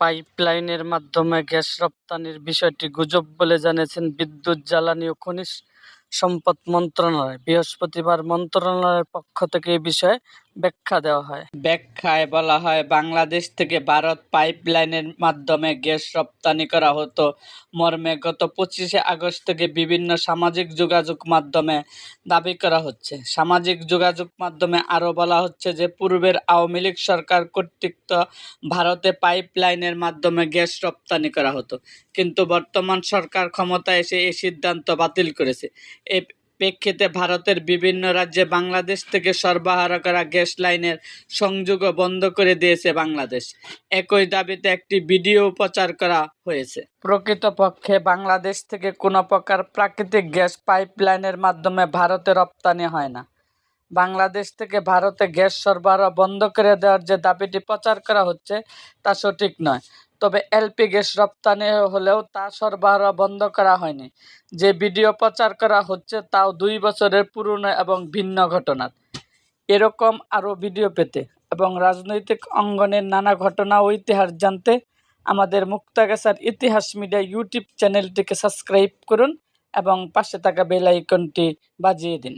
পাইপলাইনের মাধ্যমে গ্যাস রপ্তানির বিষয়টি গুজব বলে জানিয়েছেন বিদ্যুৎ, জ্বালানি ও খনিজ সম্পদ মন্ত্রণালয়। বৃহস্পতিবার মন্ত্রণালয়ের পক্ষ থেকে এ বিষয়ে ব্যাখ্যা দেওয়া হয়। ব্যাখ্যায় বলা হয়, বাংলাদেশ থেকে ভারত পাইপলাইনের মাধ্যমে গ্যাস রপ্তানি করা হতো। মর্মে গত পঁচিশে আগস্ট থেকে বিভিন্ন সামাজিক যোগাযোগ মাধ্যমে দাবি করা হচ্ছে। সামাজিক যোগাযোগ মাধ্যমে আরও বলা হচ্ছে যে, পূর্বের আওয়ামী লীগ সরকার কর্তৃক ভারতে পাইপলাইনের মাধ্যমে গ্যাস রপ্তানি করা হতো। কিন্তু বর্তমান সরকার ক্ষমতায় এসে এই সিদ্ধান্ত বাতিল করেছে। প্রেক্ষিতে ভারতের বিভিন্ন রাজ্যে বাংলাদেশ থেকে সরবরাহ করা গ্যাস লাইনের সংযোগও বন্ধ করে দিয়েছে বাংলাদেশ। একই দাবিতে একটি ভিডিও প্রচার করা হয়েছে। প্রকৃতপক্ষে বাংলাদেশ থেকে কোনো প্রকার প্রাকৃতিক গ্যাস পাইপলাইনের মাধ্যমে ভারতে রপ্তানি হয় না। বাংলাদেশ থেকে ভারতে গ্যাস সরবরাহ বন্ধ করে দেওয়ার যে দাবিটি প্রচার করা হচ্ছে, তা সঠিক নয়। তবে এলপি গ্যাস রপ্তানি হলেও তা সরবরাহ বন্ধ করা হয়নি। যে ভিডিও প্রচার করা হচ্ছে তাও দুই বছরের পুরনো এবং ভিন্ন ঘটনার এরকম আরও ভিডিও পেতে এবং রাজনৈতিক অঙ্গনের নানা ঘটনা ও ইতিহাস জানতে আমাদের মুক্তাগাছার ইতিহাস মিডিয়া ইউটিউব চ্যানেলটিকে সাবস্ক্রাইব করুন এবং পাশে থাকা বেল আইকনটি বাজিয়ে দিন।